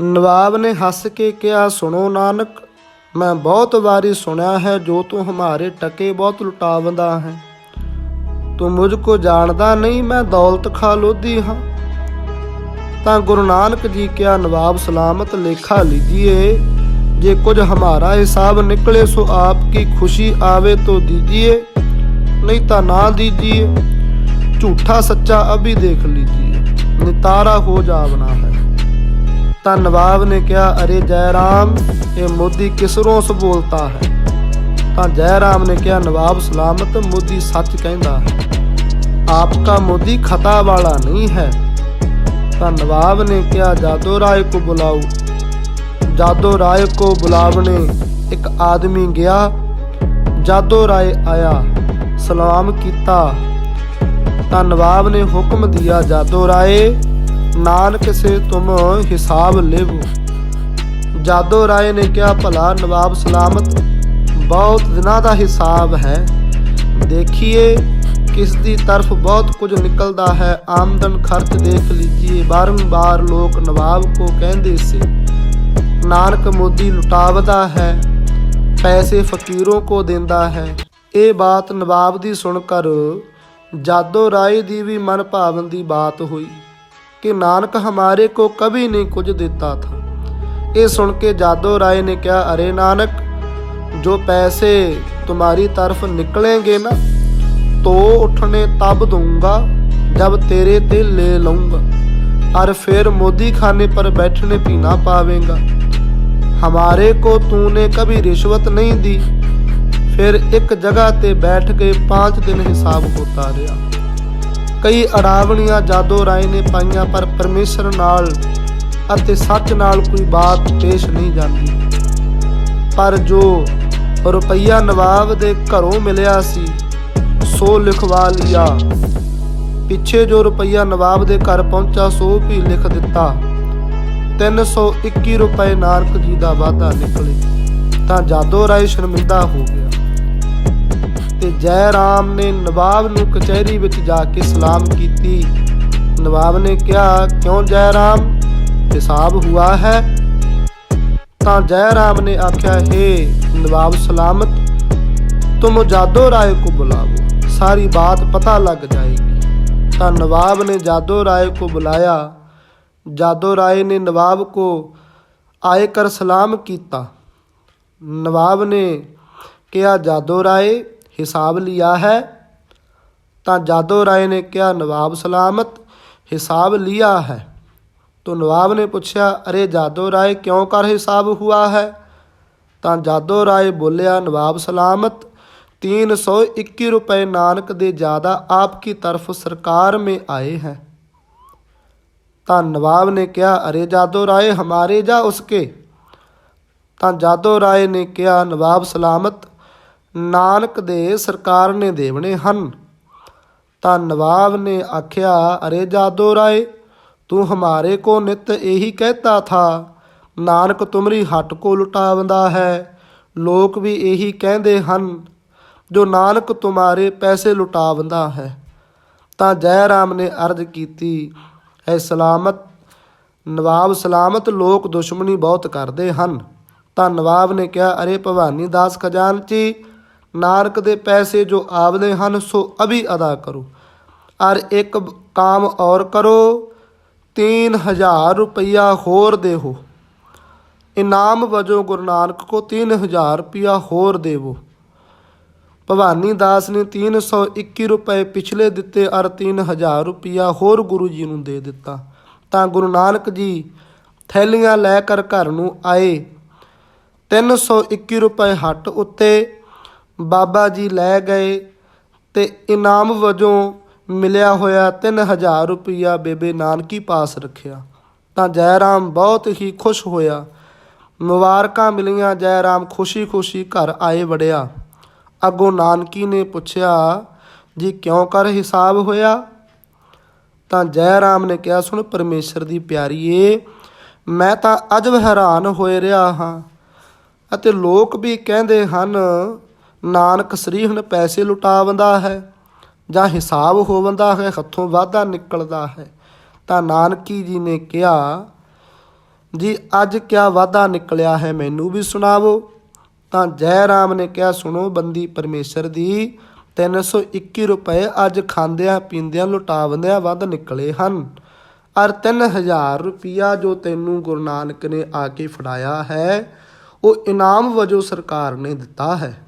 ਨਵਾਬ ਨੇ ਹੱਸ ਕੇ ਕਿਹਾ, ਸੁਣੋ ਨਾਨਕ, ਮੈਂ ਬਹੁਤ ਵਾਰੀ ਸੁਣਿਆ ਹੈ ਜੋ ਤੂੰ ਹਮਾਰੇ ਟਕੇ ਬਹੁਤ ਲੁਟਾਵੰਦਾ ਹੈ। ਤੂੰ ਮੁਝ ਕੋ ਜਾਣਦਾ ਨਹੀਂ, ਮੈਂ ਦੌਲਤ ਖਾ ਲੋਧੀ ਹਾਂ। ਤਾਂ ਗੁਰੂ ਨਾਨਕ ਜੀ ਕਿਹਾ, ਨਵਾਬ, ਸਲਾਮਤ ਲੇਖਾ ਲੀਜੀਏ। ਜੇ ਕੁਝ ਹਮਾਰਾ ਹਿਸਾਬ ਨਿਕਲੇ, ਸੋ ਆਪ ਕੀ ਖੁਸ਼ੀ ਆਵੇ ਤੋ ਦੀਜੀਏ। ਨਹੀਂ ਤਾਂ ਨਾ ਦੀਜੀਏ। ਝੂਠਾ, ਸੱਚਾ ਅਭੀ ਦੇਖ ਲੀਜੀਏ। ਨਿਤਾਰਾ ਹੋ ਜਾਵਣਾ ਹੈ। ਤਾਂ ਨਵਾਬ ਨੇ ਕਿਹਾ, ਅਰੇ ਜੈ ਰਾਮ ਇਹ ਮੋਦੀ ਕਿਸਰੋਂ ਸ ਬੋਲਤਾ ਹੈ? ਤਾਂ ਜੈ ਰਾਮ ਨੇ ਕਿਹਾ, ਨਵਾਬ ਸਲਾਮਤ ਮੋਦੀ ਸੱਚ ਕਹਿੰਦਾ ਹੈ। ਆਪਕਾ ਮੋਦੀ ਖਤਾ ਵਾਲਾ ਨਹੀਂ ਹੈ। ਤਾਂ ਨਵਾਬ ਨੇ ਕਿਹਾ, ਜਾਦੋ ਰਾਏ ਕੋ ਬੁਲਾਓ। ਜਾਦੋ ਰਾਏ ਕੋ ਬੁਲਾਵਣੇ ਇੱਕ ਆਦਮੀ ਗਿਆ, ਜਾਦੋ ਰਾਏ ਆਇਆ, ਸਲਾਮ ਕੀਤਾ। ਤਾਂ ਨਵਾਬ ਨੇ ਹੁਕਮ ਦਿਆ, ਜਾਦੋ ਰਾਏ ਨਾਨਕ ਸੇ ਤੁਮ ਹਿਸਾਬ ਲੇਵੋ। ਜਾਦੋ ਰਾਏ ਨੇ ਕਿਹਾ, ਭਲਾ ਨਵਾਬ ਸਲਾਮਤ, ਬਹੁਤ ਦਿਨਾਂ ਦਾ ਹਿਸਾਬ ਹੈ। ਦੇਖੀਏ ਕਿਸ ਦੀ ਤਰਫ ਬਹੁਤ ਕੁਝ ਨਿਕਲਦਾ ਹੈ। ਆਮਦਨ ਖਰਚ ਦੇਖ ਲੀਜੀਏ, ਬਾਰੰਬਾਰ ਲੋਕ ਨਵਾਬ ਕੋ ਕਹਿੰਦੇ ਸੀ, ਨਾਨਕ ਮੋਦੀ ਲੁਟਾਵਦਾ ਹੈ, ਪੈਸੇ ਫਕੀਰੋਂ ਕੋ ਦਿੰਦਾ ਹੈ। ਇਹ ਬਾਤ ਨਵਾਬ ਦੀ ਸੁਣ ਕਰ ਜਾਦੋ ਰਾਏ ਦੀ ਵੀ ਮਨ ਭਾਵਨ ਦੀ ਬਾਤ ਹੋਈ। ਕਿ ਨਾਨਕ ਹਮਾਰੇ ਕੋ ਕਭੀ ਨਹੀਂ ਕੁਝ ਦਿੱਤਾ ਥਾ ਇਹ ਸੁਣ ਕੇ ਜਾਦੋ ਰਾਏ ਨੇ ਕਿਹਾ ਅਰੇ ਨਾਨਕ ਜੋ ਪੈਸੇ तुम्हारी तरफ निकलेंगे ना तो उठने तब दूंगा जब तेरे ते ले लूंगा और फिर मोदी खाने पर बैठने पीना पावेंगा हमारे को तूने कभी रिश्वत नहीं दी फिर एक जगह ते बैठ के पाँच दिन हिसाब होता रहा ਕਈ ਅੜਾਵਣੀਆਂ ਜਾਦੋ ਰਾਏ ਨੇ ਪਾਈਆਂ ਪਰ ਪਰਮੇਸ਼ਰ ਨਾਲ ਅਤੇ ਸੱਚ ਨਾਲ ਕੋਈ ਬਾਤ ਪੇਸ਼ ਨਹੀਂ ਜਾਂਦੀ। ਪਰ ਜੋ ਰੁਪਈਆ ਨਵਾਬ ਦੇ ਘਰੋਂ ਮਿਲਿਆ ਸੀ, ਸੋ ਲਿਖਵਾ ਲਿਆ। ਪਿੱਛੇ ਜੋ ਰੁਪਈਆ ਨਵਾਬ ਦੇ ਘਰ ਪਹੁੰਚਾ ਸੋ ਵੀ ਲਿਖ ਦਿੱਤਾ। 321 ਰੁਪਏ ਨਾਨਕ ਜੀ ਦਾ ਵਾਅਦਾ ਨਿਕਲੇ, ਤਾਂ ਜਾਦੋ ਰਾਏ ਸ਼ਰਮਿੰਦਾ ਹੋ ਗਿਆ। ਜੈ ਰਾਮ ਨੇ ਨਵਾਬ ਨੂੰ ਕਚਹਿਰੀ ਵਿੱਚ ਜਾ ਕੇ ਸਲਾਮ ਕੀਤੀ। ਨਵਾਬ ਨੇ ਕਿਹਾ, ਕਿਉਂ ਜੈ ਰਾਮ? ਹਿਸਾਬ ਹੁਆ ਹੈ? ਤਾਂ ਜੈ ਰਾਮ ਨੇ ਆਖਿਆ, ਹੇ ਨਵਾਬ ਸਲਾਮਤ, ਤੁਮ ਜਾਦੋ ਰਾਏ ਕੋ ਬੁਲਾਵੋ, ਸਾਰੀ ਬਾਤ ਪਤਾ ਲੱਗ ਜਾਏਗੀ। ਤਾਂ ਨਵਾਬ ਨੇ ਜਾਦੋ ਰਾਏ ਕੋ ਬੁਲਾਇਆ। ਜਾਦੋ ਰਾਏ ਨੇ ਨਵਾਬ ਕੋ ਆਏ ਕਰ ਸਲਾਮ ਕੀਤਾ। ਨਵਾਬ ਨੇ ਕਿਹਾ, ਜਾਦੋ ਰਾਏ ਹਿਸਾਬ ਲਿਆ ਹੈ ਤਾਂ ਜਾਦੋ ਰਾਏ ਨੇ ਕਿਹਾ ਨਵਾਬ ਸਲਾਮਤ ਹਿਸਾਬ ਲਿਆ ਹੈ तो नवाब ने पूछा अरे जादो राय क्यों कर हिसाब हुआ है ਤਾਂ ਜਾਦੋ ਰਾਏ ਬੋਲਿਆ ਨਵਾਬ ਸਲਾਮਤ 321 रुपए नानक दे ज्यादा आपकी तरफ सरकार में आए हैं ਤਾਂ ਨਵਾਬ ਨੇ ਕਿਹਾ ਅਰੇ ਜਾਦੋ ਰਾਏ ਹਮਾਰੇ ਜਾ ਉਸਕੇ ਤਾਂ ਜਾਦੋ ਰਾਏ ਨੇ ਕਿਹਾ ਨਵਾਬ ਸਲਾਮਤ ਨਾਨਕ ਦੇ ਸਰਕਾਰ ਨੇ ਦੇਵਣੇ ਹਨ। ਤਾਂ ਨਵਾਬ ਨੇ ਆਖਿਆ, ਅਰੇ ਜਾਦੋ ਰਾਏ, ਤੂੰ ਹਮਾਰੇ ਕੋ ਨਿਤ ਇਹੀ ਕਹਿਤਾ ਥਾ, ਨਾਨਕ ਤੁਮਰੀ ਹੱਟ ਕੋ ਲੁਟਾਵੰਦਾ ਹੈ, ਲੋਕ ਵੀ ਇਹੀ ਕਹਿੰਦੇ ਹਨ, ਜੋ ਨਾਨਕ ਤੁਮਾਰੇ ਪੈਸੇ ਲੁਟਾਵੰਦਾ ਹੈ। ਤਾਂ ਜੈ ਰਾਮ ਨੇ ਅਰਜ਼ ਕੀਤੀ ਐ ਸਲਾਮਤ, ਨਵਾਬ ਸਲਾਮਤ ਲੋਕ ਦੁਸ਼ਮਣੀ ਬਹੁਤ ਕਰਦੇ ਹਨ। ਤਾਂ ਨਵਾਬ ਨੇ ਕਿਹਾ, ਅਰੇ ਭਵਾਨੀ ਦਾਸ ਖਜ਼ਾਨਚੀ ਨਾਨਕ ਦੇ ਪੈਸੇ ਜੋ ਆਵਦੇ ਹਨ, ਸੋ ਅਭੀ ਅਦਾ ਕਰੋ। ਔਰ ਇੱਕ ਕਾਮ ਔਰ ਕਰੋ 3000 ਰੁਪਇਆ ਹੋਰ ਦੇਵੋ। ਇਨਾਮ ਵਜੋਂ ਗੁਰੂ ਨਾਨਕ ਕੋ 3000 ਰੁਪਇਆ ਹੋਰ ਦੇਵੋ। ਭਵਾਨੀ ਦਾਸ ਨੇ 321 ਰੁਪਏ ਪਿਛਲੇ ਦਿੱਤੇ, ਅਰ 3000 ਰੁਪਇਆ ਹੋਰ ਗੁਰੂ ਜੀ ਨੂੰ ਦੇ ਦਿੱਤਾ। ਤਾਂ ਗੁਰੂ ਨਾਨਕ ਜੀ ਥੈਲੀਆਂ ਲੈ ਕਰ ਘਰ ਨੂੰ ਆਏ। 321 ਰੁਪਏ ਹੱਟ ਉੱਤੇ ਬਾਬਾ ਜੀ ਲੈ ਗਏ ਤੇ ਇਨਾਮ ਵਜੋਂ ਮਿਲਿਆ ਹੋਇਆ 3000 ਰੁਪਇਆ ਬੇਬੇ ਨਾਨਕੀ ਪਾਸ ਰੱਖਿਆ। ਤਾਂ ਜੈ ਰਾਮ ਬਹੁਤ ਹੀ ਖੁਸ਼ ਹੋਇਆ। ਮੁਬਾਰਕਾਂ ਮਿਲੀਆਂ ਜੈ ਰਾਮ ਖੁਸ਼ੀ-ਖੁਸ਼ੀ ਘਰ ਆਏ ਵੜਿਆ। ਅੱਗੋਂ ਨਾਨਕੀ ਨੇ ਪੁੱਛਿਆ, ਜੀ ਕਿਉਂ ਕਰ ਹਿਸਾਬ ਹੋਇਆ? ਤਾਂ ਜੈ ਰਾਮ ਨੇ ਕਿਹਾ, ਸੁਣ ਪਰਮੇਸ਼ਰ ਦੀ ਪਿਆਰੀਏ, ਮੈਂ ਤਾਂ ਅਜਬ ਹੈਰਾਨ ਹੋਏ ਰਿਹਾ ਹਾਂ। ਅਤੇ ਲੋਕ ਵੀ ਕਹਿੰਦੇ ਹਨ ਨਾਨਕ ਸਰੀਹਣ ਪੈਸੇ ਲੁਟਾਵੰਦਾ ਹੈ, ਜਾਂ ਹਿਸਾਬ ਹੋਵੰਦਾ ਹੈ, ਹੱਥੋਂ ਵਾਧਾ ਨਿਕਲਦਾ ਹੈ। ਤਾਂ ਨਾਨਕੀ ਜੀ ਨੇ ਕਿਹਾ, ਜੀ, ਅੱਜ ਕਿਆ ਵਾਧਾ ਨਿਕਲਿਆ ਹੈ ਮੈਨੂੰ ਵੀ ਸੁਣਾਵੋ। ਤਾਂ ਜੈ ਰਾਮ ਨੇ ਕਿਹਾ, ਸੁਣੋ ਬੰਦੀ ਪਰਮੇਸ਼ਰ ਦੀ 321 ਰੁਪਏ ਅੱਜ ਖਾਂਦਿਆਂ ਪੀਂਦਿਆਂ ਲੁਟਾਵੰਦਿਆਂ ਵੱਧ ਨਿਕਲੇ ਹਨ। ਅਰ 3000 ਰੁਪਿਆ ਜੋ ਤੈਨੂੰ ਗੁਰੂ ਨਾਨਕ ਨੇ ਆ ਕੇ ਫੜਾਇਆ ਹੈ, ਉਹ ਇਨਾਮ ਵਜੋਂ ਸਰਕਾਰ ਨੇ ਦਿੱਤਾ ਹੈ।